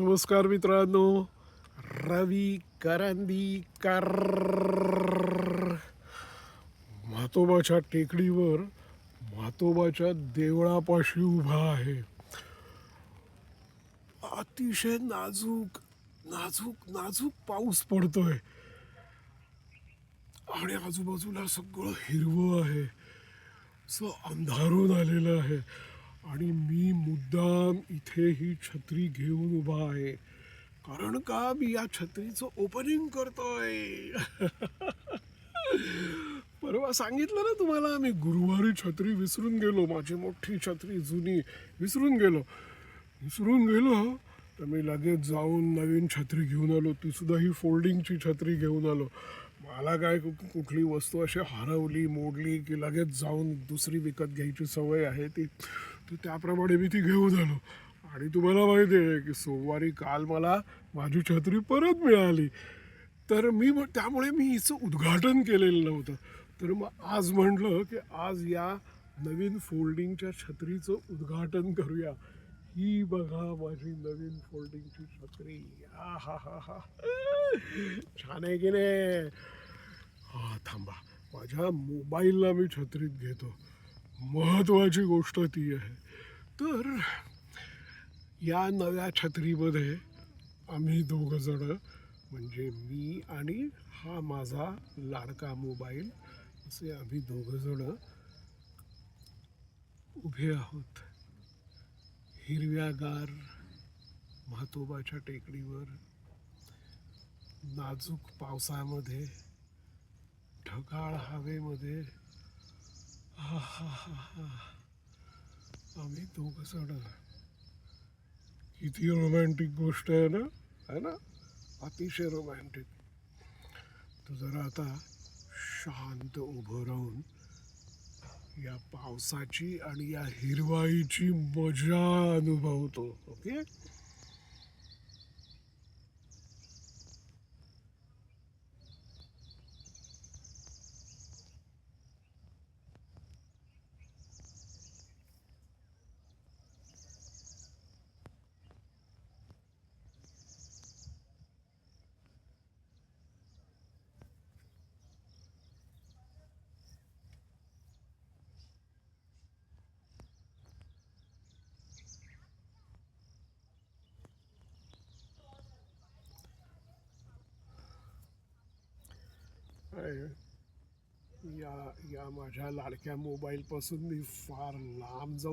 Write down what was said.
नमस्कार मित्रांनो. रवी करंदीकर. म्हातोबाच्या टेकडीवर म्हातोबाच्या देवळापाशी उभा आहे. अतिशय नाजूक नाजूक नाजूक पाऊस पडतोय. आणि आजूबाजूला सगळं हिरवं आहे. सो अंधारून आलेलं आहे. आणि मी मुद्दाम इथे ही छत्री घेऊन उभा आहे. कारण का मी या छत्रीचं ओपनिंग करतोय? परवा सांगितलं ना तुम्हाला मी गुरुवारी छत्री विसरून गेलो माझी मोठी छत्री जुनी विसरून गेलो. विसरून गेलो तर मी लगेच जाऊन नवीन छत्री घेऊन आलो ती सुद्धा ही फोल्डिंगची छत्री घेऊन आलो. मला काय कुठली वस्तू अशी हरवली मोडली की लगेच जाऊन दुसरी विकत घ्यायची सवय आहे ती? तर त्याप्रमाणे मी ती घेऊन आलो. आणि तुम्हाला माहिती आहे की सोमवारी काल मला माझी छत्री परत मिळाली. तर मी मग- त्यामुळे मी हिचं उद्घाटन केलेलं नव्हतं. तर मग आज म्हटलं की आज या नवीन फोल्डिंगच्या छत्रीचं उद्घाटन करूया. ही बघा माझी नवीन फोल्डिंगची छत्री. आ हा हा हा. छान आहे की नाही? हा थांबा. माझ्या मोबाईलला मी छत्रीत घेतो. महत्त्वाची गोष्ट ती आहे. तर या नव्या छत्रीमध्ये आम्ही दोघंजणं म्हणजे मी आणि हा माझा लाडका मोबाईल असे आम्ही दोघंजणं उभे आहोत. हिरव्यागार म्हातोबाच्या टेकडीवर नाजूक पावसामध्ये ढगाळ हवेमध्ये. हा हा हा हा आम्ही दोघं जण. किती रोमॅन्टिक गोष्ट आहे ना? है ना? अतिशय रोमॅन्टिक तर जरा आता शांत उभं राहून या पावसाची आणि या हिरवाईची मजा अनुभवतो ओके? या या माझ्या लाडक्या मोबाईलपासून मी फार लांब जाऊ